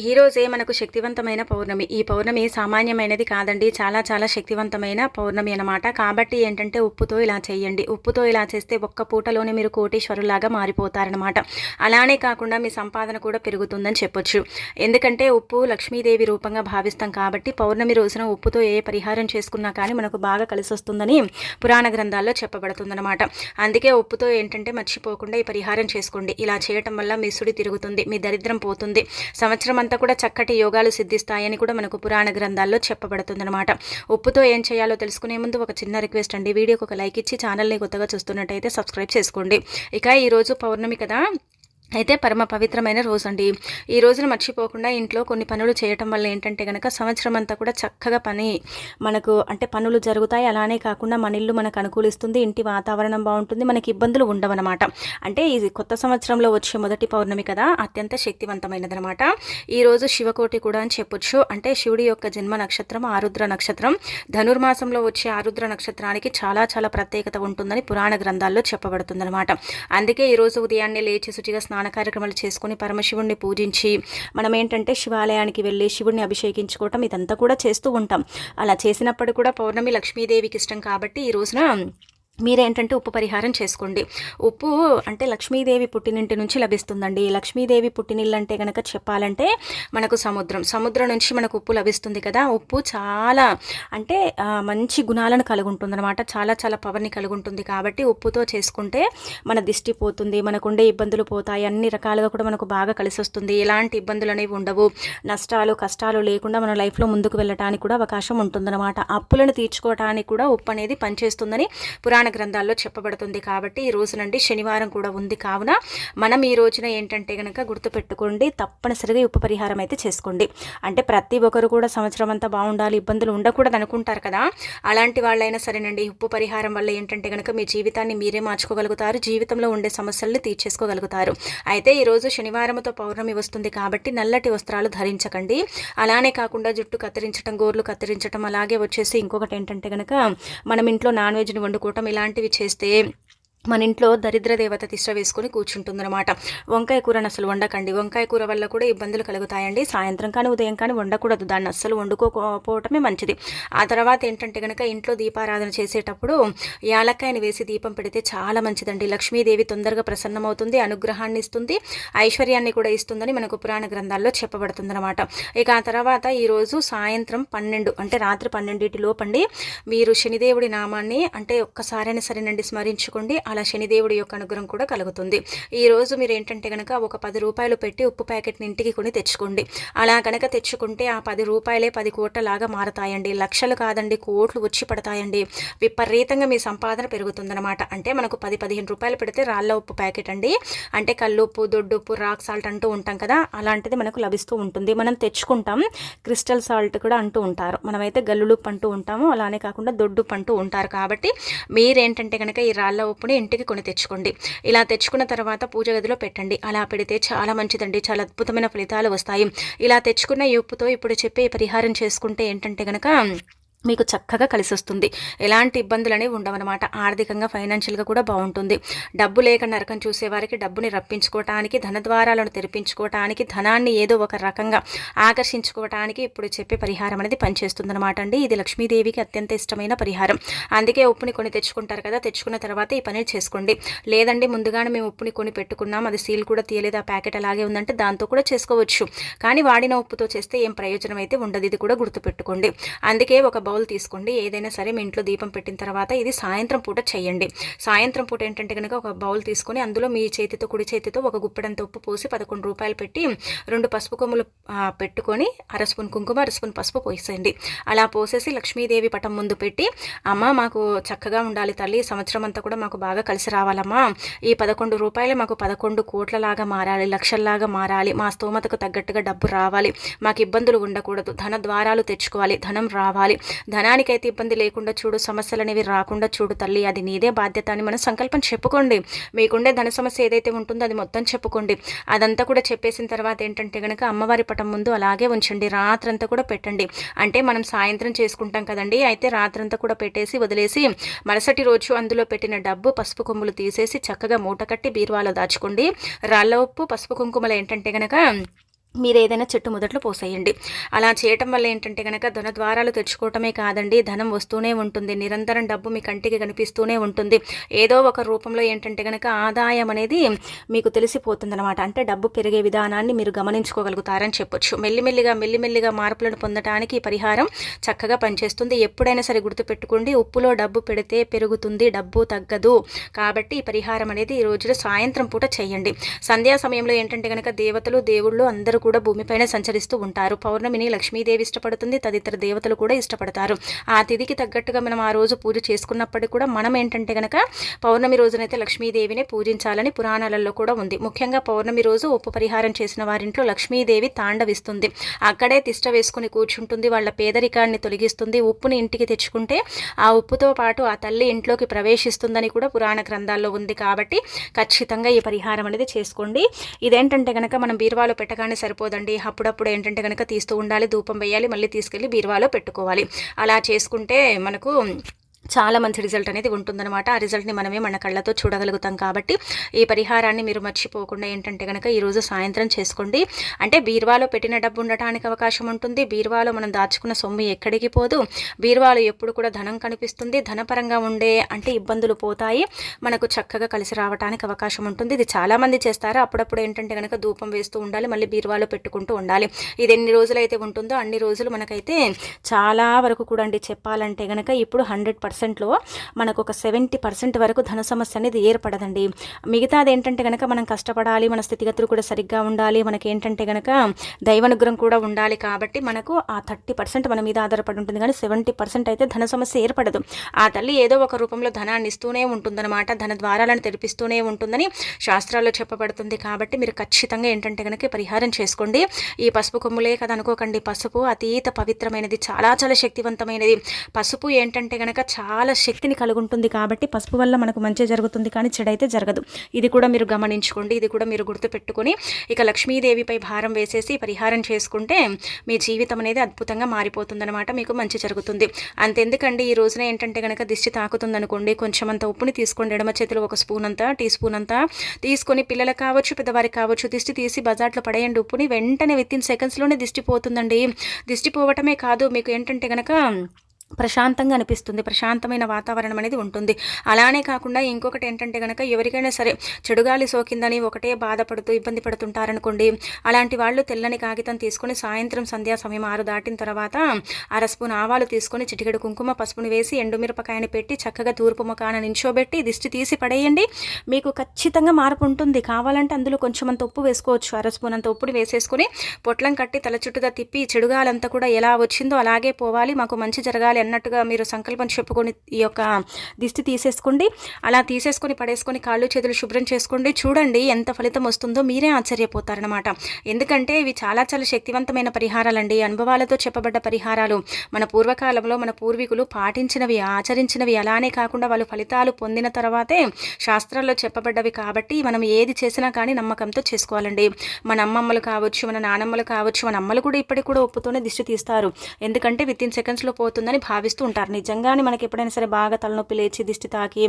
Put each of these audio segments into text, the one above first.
ఈ రోజే మనకు శక్తివంతమైన పౌర్ణమి. ఈ పౌర్ణమి సామాన్యమైనది కాదండి. చాలా చాలా శక్తివంతమైన పౌర్ణమి అనమాట కాబట్టి ఏంటంటే ఉప్పుతో ఇలా చేయండి. ఉప్పుతో ఇలా చేస్తే ఒక్క పూటలోనే మీరు కోటీశ్వరులాగా మారిపోతారనమాట అలానే కాకుండా మీ సంపాదన కూడా పెరుగుతుందని చెప్పొచ్చు. ఎందుకంటే ఉప్పు లక్ష్మీదేవి రూపంగా భావిస్తాం కాబట్టి పౌర్ణమి రోజున ఉప్పుతో ఏ పరిహారం చేసుకున్నా కానీ మనకు బాగా కలిసి వస్తుందని పురాణ గ్రంథాల్లో చెప్పబడుతుందన్నమాట. అందుకే ఉప్పుతో ఏంటంటే మర్చిపోకుండా ఈ పరిహారం చేసుకోండి. ఇలా చేయటం వల్ల మీ సుడి తిరుగుతుంది మీ దరిద్రం పోతుంది. సంవత్సరం అంతా కూడా చక్కటి యోగాలు సిద్ధిస్తాయని కూడా మనకు పురాణ గ్రంథాల్లో చెప్పబడుతుందన్నమాట. ఉప్పుతో ఏం చేయాలో తెలుసుకునే ముందు ఒక చిన్న రిక్వెస్ట్ అండి. వీడియోకి ఒక లైక్ ఇచ్చి ఛానల్ని కొత్తగా చూస్తున్నట్టయితే సబ్స్క్రైబ్ చేసుకోండి. ఇక ఈరోజు పౌర్ణమి కదా. అయితే పరమ పవిత్రమైన రోజు అండి ఈ రోజున మర్చిపోకుండా ఇంట్లో కొన్ని పనులు చేయటం వల్ల ఏంటంటే కనుక సంవత్సరం అంతా కూడా చక్కగా పని మనకు అంటే పనులు జరుగుతాయి. అలానే కాకుండా మన ఇల్లు మనకు అనుకూలిస్తుంది. ఇంటి వాతావరణం బాగుంటుంది. మనకి ఇబ్బందులు ఉండవన్నమాట. అంటే ఇది కొత్త సంవత్సరంలో వచ్చే మొదటి పౌర్ణమి కదా అత్యంత శక్తివంతమైనది అనమాట ఈరోజు శివకోటి కూడా అని చెప్పొచ్చు. అంటే శివుడి యొక్క జన్మ నక్షత్రం ఆరుద్ర నక్షత్రం. ధనుర్మాసంలో వచ్చే ఆరుద్ర నక్షత్రానికి చాలా చాలా ప్రత్యేకత ఉంటుందని పురాణ గ్రంథాల్లో చెప్పబడుతుందన్నమాట. అందుకే ఈరోజు ఉదయాన్నే లేచి శుచిగా స్నానం స్నాన కార్యక్రమాలు చేసుకుని పరమశివుణ్ణి పూజించి మనం ఏంటంటే శివాలయానికి వెళ్ళి శివుణ్ణి అభిషేకించుకోవటం ఇదంతా కూడా చేస్తూ ఉంటాం. అలా చేసినప్పుడు కూడా పౌర్ణమి లక్ష్మీదేవికి ఇష్టం కాబట్టి ఈ రోజున మీరేంటంటే ఉప్పు పరిహారం చేసుకోండి. ఉప్పు అంటే లక్ష్మీదేవి పుట్టినింటి నుంచి లభిస్తుందండి. లక్ష్మీదేవి పుట్టినిల్లు అంటే కనుక చెప్పాలంటే మనకు సముద్రం. సముద్రం నుంచి మనకు ఉప్పు లభిస్తుంది కదా. ఉప్పు చాలా అంటే మంచి గుణాలను కలిగి ఉంటుంది అనమాట చాలా చాలా పవర్ని కలిగి ఉంటుంది కాబట్టి ఉప్పుతో చేసుకుంటే మన దిష్టి పోతుంది మనకుండే ఇబ్బందులు పోతాయి. అన్ని రకాలుగా కూడా మనకు బాగా కలిసి వస్తుంది ఎలాంటి ఇబ్బందులు అనేవి ఉండవు. నష్టాలు కష్టాలు లేకుండా మన లైఫ్లో ముందుకు వెళ్ళడానికి కూడా అవకాశం ఉంటుందన్నమాట. అప్పులను తీర్చుకోవడానికి కూడా ఉప్పు అనేది పనిచేస్తుందని పురాణ గ్రంథాల్లో చెప్పబడుతుంది కాబట్టి ఈ రోజు నుండి శనివారం కూడా ఉంది. కావున మనం ఈ రోజున ఏంటంటే కనుక గుర్తుపెట్టుకోండి తప్పనిసరిగా ఉప్పు పరిహారం అయితే చేసుకోండి. అంటే ప్రతి ఒక్కరు కూడా సంవత్సరం అంతా బాగుండాలి ఇబ్బందులు ఉండకూడదు అనుకుంటారు కదా. అలాంటి వాళ్ళైనా సరేనండి ఉప్పు పరిహారం వల్ల ఏంటంటే కనుక మీ జీవితాన్ని మీరే మార్చుకోగలుగుతారు జీవితంలో ఉండే సమస్యలను తీర్చేసుకోగలుగుతారు. అయితే ఈరోజు శనివారంతో పౌర్ణమి వస్తుంది కాబట్టి నల్లటి వస్త్రాలు ధరించకండి. అలానే కాకుండా జుట్టు కత్తిరించడం గోర్లు కత్తిరించడం అలాగే వచ్చేసి ఇంకొకటి ఏంటంటే కనుక మనం ఇంట్లో నాన్ వెజ్ని వండుకోవటం ఇలాంటివి చేస్తే మన ఇంట్లో దరిద్ర దేవత తిష్ట వేసుకొని కూర్చుంటుందన్నమాట. వంకాయ కూరను అసలు వండకండి. వంకాయ కూర వల్ల కూడా ఇబ్బందులు కలుగుతాయండి. సాయంత్రం కానీ ఉదయం కానీ వండకూడదు. దాన్ని అస్సలు వండుకోకపోవటమే మంచిది. ఆ తర్వాత ఏంటంటే కనుక ఇంట్లో దీపారాధన చేసేటప్పుడు యాలక్కాయని వేసి దీపం పెడితే చాలా మంచిదండి. లక్ష్మీదేవి తొందరగా ప్రసన్నమవుతుంది అనుగ్రహాన్ని ఇస్తుంది ఐశ్వర్యాన్ని కూడా ఇస్తుందని మనకు పురాణ గ్రంథాల్లో చెప్పబడుతుందన్నమాట. ఇక ఆ తర్వాత ఈరోజు సాయంత్రం పన్నెండు అంటే రాత్రి పన్నెండింటి లోపండి. మీరు శనిదేవుడి నామాన్ని అంటే ఒక్కసారైనా సరేనండి స్మరించుకోండి. అలా శనిదేవుడి యొక్క అనుగ్రహం కూడా కలుగుతుంది. ఈరోజు మీరు ఏంటంటే కనుక ఒక పది రూపాయలు పెట్టి ఉప్పు ప్యాకెట్ని ఇంటికి కొని తెచ్చుకోండి. అలా కనుక తెచ్చుకుంటే ఆ పది రూపాయలే పది కోట్లలాగా మారతాయండి. లక్షలు కాదండి కోట్లు వచ్చి పడతాయండి. విపరీతంగా మీ సంపాదన పెరుగుతుందన్నమాట. అంటే మనకు పది పదిహేను రూపాయలు పెడితే రాళ్ళ ఉప్పు ప్యాకెట్ అండి. అంటే కల్లుప్పు దొడ్డుప్పు రాక్ సాల్ట్ అంటూ ఉంటాం కదా అలాంటిది మనకు లభిస్తూ ఉంటుంది. మనం తెచ్చుకుంటాం క్రిస్టల్ సాల్ట్ కూడా అంటూ ఉంటారు. మనమైతే గల్లులుప్పు అంటూ ఉంటాము అలానే కాకుండా దొడ్డుప్పు అంటూ ఉంటారు. కాబట్టి మీరేంటంటే కనుక ఈ రాళ్ళ ఉప్పుని ఇంటికి కొని తెచ్చుకోండి. ఇలా తెచ్చుకున్న తర్వాత పూజ గదిలో పెట్టండి. అలా పెడితే చాలా మంచిదండి. చాలా అద్భుతమైన ఫలితాలు వస్తాయి. ఇలా తెచ్చుకున్న ఈ ఉప్పుతో ఇప్పుడు చెప్పే పరిహారం చేసుకుంటే ఏంటంటే కనుక మీకు చక్కగా కలిసి వస్తుంది ఎలాంటి ఇబ్బందులు అనేవి ఉండవన్నమాట. ఆర్థికంగా ఫైనాన్షియల్గా కూడా బాగుంటుంది డబ్బు లేక నరకం చూసేవారికి డబ్బుని రప్పించుకోవటానికి ధనద్వారాలను తెరిపించుకోవటానికి ధనాన్ని ఏదో ఒక రకంగా ఆకర్షించుకోవటానికి ఇప్పుడు చెప్పే పరిహారం అనేది పనిచేస్తుందన్నమాట అండి. ఇది లక్ష్మీదేవికి అత్యంత ఇష్టమైన పరిహారం. అందుకే ఉప్పుని కొని తెచ్చుకుంటారు కదా తెచ్చుకున్న తర్వాత ఈ పని చేసుకోండి. లేదండి ముందుగానే మేము ఉప్పుని కొని పెట్టుకున్నాం అది సీల్ కూడా తీయలేదు ఆ ప్యాకెట్ అలాగే ఉందంటే దాంతో కూడా చేసుకోవచ్చు. కానీ వాడిన ఉప్పుతో చేస్తే ఏం ప్రయోజనం అయితే ఉండదు ఇది కూడా గుర్తుపెట్టుకోండి. అందుకే ఒక బౌల్ తీసుకోండి. ఏదైనా సరే మీ ఇంట్లో దీపం పెట్టిన తర్వాత ఇది సాయంత్రం పూట చేయండి. సాయంత్రం పూట ఏంటంటే కనుక ఒక బౌల్ తీసుకొని అందులో మీ చేతితో కుడి చేతితో ఒక గుప్పెడంత ఉప్పు పోసి పదకొండు రూపాయలు పెట్టి రెండు పసుపు కొమ్ములు పెట్టుకొని అర స్పూన్ కుంకుమ అర స్పూన్ పసుపు పోసేయండి. అలా పోసేసి లక్ష్మీదేవి పటం ముందు పెట్టి అమ్మ మాకు చక్కగా ఉండాలి తల్లి సంవత్సరం అంతా కూడా మాకు బాగా కలిసి రావాలమ్మా. ఈ పదకొండు రూపాయలు మాకు పదకొండు కోట్లలాగా మారాలి లక్షల్లాగా మారాలి. మా స్తోమతకు తగ్గట్టుగా డబ్బు రావాలి. మాకు ఇబ్బందులు ఉండకూడదు. ధన ద్వారాలు తెచ్చుకోవాలి. ధనం రావాలి. ధనానికైతే ఇబ్బంది లేకుండా చూడు సమస్యలు అనేవి రాకుండా చూడు తల్లి అది నీదే బాధ్యత అని మనం సంకల్పం చెప్పుకోండి. మీకుండే ధన సమస్య ఏదైతే ఉంటుందో అది మొత్తం చెప్పుకోండి. అదంతా కూడా చెప్పేసిన తర్వాత ఏంటంటే కనుక అమ్మవారి పటం ముందు అలాగే ఉంచండి రాత్రంతా కూడా పెట్టండి. అంటే మనం సాయంత్రం చేసుకుంటాం కదండి అయితే రాత్రంతా కూడా పెట్టేసి వదిలేసి మరుసటి రోజు అందులో పెట్టిన డబ్బు పసుపు కొమ్ములు తీసేసి చక్కగా మూట కట్టి బీరువాలో దాచుకోండి. రాళ్ళ ఉప్పు పసుపు కుంకుమలు ఏంటంటే కనుక మీరు ఏదైనా చెట్టు మొదట్లో పోసేయండి. అలా చేయటం వల్ల ఏంటంటే కనుక ధన ద్వారాలు తెచ్చుకోవటమే కాదండి ధనం వస్తూనే ఉంటుంది నిరంతరం డబ్బు మీ కంటికి కనిపిస్తూనే ఉంటుంది. ఏదో ఒక రూపంలో ఏంటంటే కనుక ఆదాయం అనేది మీకు తెలిసిపోతుందనమాట అంటే డబ్బు పెరిగే విధానాన్ని మీరు గమనించుకోగలుగుతారని చెప్పొచ్చు. మెల్లిమెల్లిగా మెల్లిమెల్లిగా మార్పులను పొందడానికి ఈ పరిహారం చక్కగా పనిచేస్తుంది. ఎప్పుడైనా సరే గుర్తుపెట్టుకోండి ఉప్పులో డబ్బు పెడితే పెరుగుతుంది డబ్బు తగ్గదు. కాబట్టి ఈ పరిహారం అనేది ఈ రోజులో సాయంత్రం పూట చేయండి. సంధ్యా సమయంలో ఏంటంటే కనుక దేవతలు దేవుళ్ళు అందరూ కూడా భూమిపైన సంచరిస్తూ ఉంటారు. పౌర్ణమిని లక్ష్మీదేవి ఇష్టపడుతుంది. తదితర దేవతలు కూడా ఇష్టపడతారు. ఆ తిథికి తగ్గట్టుగా మనం ఆ రోజు పూజ చేసుకున్నప్పటికీ కూడా మనం ఏంటంటే కనుక పౌర్ణమి రోజునైతే లక్ష్మీదేవిని పూజించాలని పురాణాలలో కూడా ఉంది. ముఖ్యంగా పౌర్ణమి రోజు ఉప్పు పరిహారం చేసిన వారింట్లో లక్ష్మీదేవి తాండవిస్తుంది. అక్కడే తిష్ట వేసుకుని కూర్చుంటుంది. వాళ్ళ పేదరికాన్ని తొలగిస్తుంది. ఉప్పుని ఇంటికి తెచ్చుకుంటే ఆ ఉప్పుతో పాటు ఆ తల్లి ఇంట్లోకి ప్రవేశిస్తుందని కూడా పురాణ గ్రంథాల్లో ఉంది. కాబట్టి ఖచ్చితంగా ఈ పరిహారం అనేది చేసుకోండి. ఇదేంటంటే కనుక మనం బీరువాలో పెట్టగానే సరిపోదండి. అప్పుడప్పుడు ఏంటంటే కనుక తీస్తూ ఉండాలి ధూపం వేయాలి మళ్ళీ తీసుకెళ్ళి బీరువాలో పెట్టుకోవాలి. అలా చేసుకుంటే మనకు చాలా మంచి రిజల్ట్ అనేది ఉంటుందన్నమాట. ఆ రిజల్ట్ని మనమే మన కళ్ళతో చూడగలుగుతాం కాబట్టి ఈ పరిహారాన్ని మీరు మర్చిపోకుండా ఏంటంటే కనుక ఈరోజు సాయంత్రం చేసుకోండి. అంటే బీరువాలో పెట్టిన డబ్బు ఉండటానికి అవకాశం ఉంటుంది. బీరువాలో మనం దాచుకున్న సొమ్ము ఎక్కడికి పోదు. బీరువాలో ఎప్పుడు కూడా ధనం కనిపిస్తుంది. ధనపరంగా ఉండే అంటే ఇబ్బందులు పోతాయి. మనకు చక్కగా కలిసి రావడానికి అవకాశం ఉంటుంది. ఇది చాలామంది చేస్తారు. అప్పుడప్పుడు ఏంటంటే కనుక ధూపం వేస్తూ ఉండాలి. మళ్ళీ బీరువాలో పెట్టుకుంటూ ఉండాలి. ఇది ఎన్ని రోజులైతే ఉంటుందో అన్ని రోజులు మనకైతే చాలా వరకు కూడా అండి చెప్పాలంటే కనుక ఇప్పుడు హండ్రెడ్ పర్సెంట్లో మనకు ఒక సెవెంటీ పర్సెంట్ వరకు ధన సమస్య అనేది ఏర్పడదండి. మిగతాది ఏంటంటే కనుక మనం కష్టపడాలి మన స్థితిగతులు కూడా సరిగ్గా ఉండాలి మనకి ఏంటంటే కనుక దైవనుగ్రహం కూడా ఉండాలి కాబట్టి మనకు ఆ థర్టీ పర్సెంట్ మన మీద ఆధారపడి ఉంటుంది. కానీ సెవెంటీ పర్సెంట్ అయితే ధన సమస్య ఏర్పడదు. ఆ తల్లి ఏదో ఒక రూపంలో ధనాన్ని ఇస్తూనే ఉంటుందన్నమాట. ధన ద్వారాలను తెరిపిస్తూనే ఉంటుందని శాస్త్రాల్లో చెప్పబడుతుంది. కాబట్టి మీరు ఖచ్చితంగా ఏంటంటే కనుక పరిహారం చేసుకోండి. ఈ పసుపు కొమ్ములే కదా అనుకోకండి. పసుపు అతీత పవిత్రమైనది చాలా చాలా శక్తివంతమైనది. పసుపు ఏంటంటే కనుక చాలా చాలా శక్తిని కలుగుంటుంది కాబట్టి పసుపు వల్ల మనకు మంచి జరుగుతుంది కానీ చెడైతే జరగదు. ఇది కూడా మీరు గమనించుకోండి. ఇది కూడా మీరు గుర్తుపెట్టుకొని ఇక లక్ష్మీదేవిపై భారం వేసేసి పరిహారం చేసుకుంటే మీ జీవితం అనేది అద్భుతంగా మారిపోతుందన్నమాట. మీకు మంచి జరుగుతుంది. అంతెందుకండి ఈ రోజున ఏంటంటే కనుక దిష్టి తాకుతుంది అనుకోండి కొంచెం అంత ఉప్పుని తీసుకోండి. ఎడమ చేతిలో ఒక స్పూన్ అంతా టీ స్పూన్ అంతా తీసుకొని పిల్లలకు కావచ్చు పెద్దవారికి కావచ్చు దిష్టి తీసి బజార్లో పడేయండి ఉప్పుని. వెంటనే విత్ ఇన్ సెకండ్స్లోనే దిష్టి పోతుందండి. దిష్టి పోవటమే కాదు మీకు ఏంటంటే కనుక ప్రశాంతంగా అనిపిస్తుంది. ప్రశాంతమైన వాతావరణం అనేది ఉంటుంది. అలానే కాకుండా ఇంకొకటి ఏంటంటే కనుక ఎవరికైనా సరే చెడుగాలి సోకిందని ఒకటే బాధపడుతూ ఇబ్బంది పడుతుంటారనుకోండి అలాంటి వాళ్ళు తెల్లని కాగితం తీసుకొని సాయంత్రం సంధ్యా సమయం ఆరు దాటిన తర్వాత అర స్పూన్ ఆవాలు తీసుకొని చిటికెడు కుంకుమ పసుపుని వేసి ఎండుమిరపకాయని పెట్టి చక్కగా తూర్పు ముఖాన నించోబెట్టి దిష్టి తీసి పడేయండి. మీకు ఖచ్చితంగా మార్పు ఉంటుంది. కావాలంటే అందులో కొంచెం అంత ఉప్పు వేసుకోవచ్చు. అర స్పూన్ అంత ఉప్పుని వేసేసుకుని పొట్లం కట్టి తల చుట్టుగా తిప్పి చెడుగాలంతా కూడా ఎలా వచ్చిందో అలాగే పోవాలి. మాకు మంచి జరగాలి అన్నట్టుగా మీరు సంకల్పం చెప్పుకొని ఈ యొక్క దిష్టి తీసేసుకోండి. అలా తీసేసుకొని పడేసుకొని కాళ్ళు చేతులు శుభ్రం చేసుకోండి. చూడండి ఎంత ఫలితం వస్తుందో మీరే ఆశ్చర్యపోతారనమాట ఎందుకంటే ఇవి చాలా చాలా శక్తివంతమైన పరిహారాలండి. అనుభవాలతో చెప్పబడ్డ పరిహారాలు. మన పూర్వకాలంలో మన పూర్వీకులు పాటించినవి ఆచరించినవి అలానే కాకుండా వాళ్ళు ఫలితాలు పొందిన తర్వాతే శాస్త్రాల్లో చెప్పబడ్డవి కాబట్టి మనం ఏది చేసినా కానీ నమ్మకంతో చేసుకోవాలండి. మన అమ్మమ్మలు కావచ్చు మన నానమ్మలు కావచ్చు మన అమ్మలు కూడా ఇప్పటికి కూడా ఒప్పుతోనే దిష్టి తీస్తారు. ఎందుకంటే విత్ ఇన్ సెకండ్స్లో పోతుందని భావిస్తూ ఉంటారు. నిజంగానే మనకి ఎప్పుడైనా సరే బాగా తలనొప్పి లేచి దిష్టి తాకి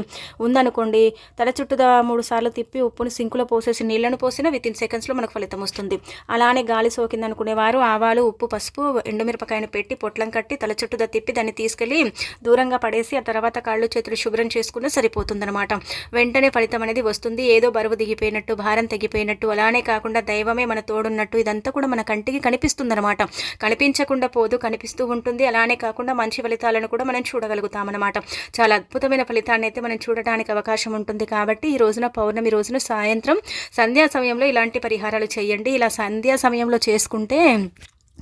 ఉందనుకోండి తల చుట్టూ మూడు సార్లు తిప్పి ఉప్పుని సింకులో పోసేసి నీళ్ళను పోసినా విత్ ఇన్ సెకండ్స్లో మనకు ఫలితం వస్తుంది. అలానే గాలి సోకింది అనుకునేవారు ఆవాలు ఉప్పు పసుపు ఎండుమిరపకాయను పెట్టి పొట్లం కట్టి తల చుట్టూదా తిప్పి దాన్ని తీసుకెళ్ళి దూరంగా పడేసి ఆ తర్వాత కాళ్ళు చేతులు శుభ్రం చేసుకున్న సరిపోతుందన్నమాట. వెంటనే ఫలితం అనేది వస్తుంది. ఏదో బరువు దిగిపోయినట్టు భారం తగ్గిపోయినట్టు అలానే కాకుండా దైవమే మన తోడున్నట్టు ఇదంతా కూడా మన కంటికి కనిపిస్తుందనమాట కనిపించకుండా పోదు కనిపిస్తూ ఉంటుంది. అలానే కాకుండా మంచి ఫలితాలను కూడా మనం చూడగలుగుతామన్నమాట. చాలా అద్భుతమైన ఫలితాన్ని అయితే మనం చూడటానికి అవకాశం ఉంటుంది కాబట్టి ఈ రోజున పౌర్ణమి రోజున సాయంత్రం సంధ్యా సమయంలో ఇలాంటి పరిహారాలు చేయండి. ఇలా సంధ్యా సమయంలో చేసుకుంటే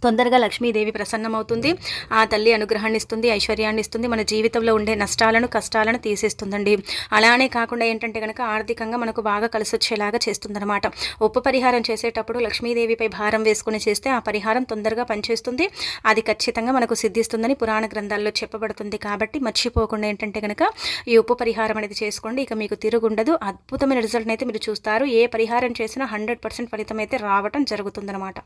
తొందరగా లక్ష్మీదేవి ప్రసన్నమవుతుంది. ఆ తల్లి అనుగ్రహాన్ని ఇస్తుంది ఐశ్వర్యాన్ని ఇస్తుంది మన జీవితంలో ఉండే నష్టాలను కష్టాలను తీసేస్తుందండి. అలానే కాకుండా ఏంటంటే కనుక ఆర్థికంగా మనకు బాగా కలిసి వచ్చేలాగా చేస్తుందన్నమాట. ఉప్పు పరిహారం చేసేటప్పుడు లక్ష్మీదేవిపై భారం వేసుకుని చేస్తే ఆ పరిహారం తొందరగా పనిచేస్తుంది. అది ఖచ్చితంగా మనకు సిద్ధిస్తుందని పురాణ గ్రంథాల్లో చెప్పబడుతుంది కాబట్టి మర్చిపోకుండా ఏంటంటే కనుక ఈ ఉప్పు పరిహారం అనేది చేసుకోండి. ఇక మీకు తిరుగుండదు. అద్భుతమైన రిజల్ట్ని అయితే మీరు చూస్తారు. ఏ పరిహారం చేసినా హండ్రెడ్ పర్సెంట్ ఫలితం అయితే రావటం జరుగుతుందన్నమాట.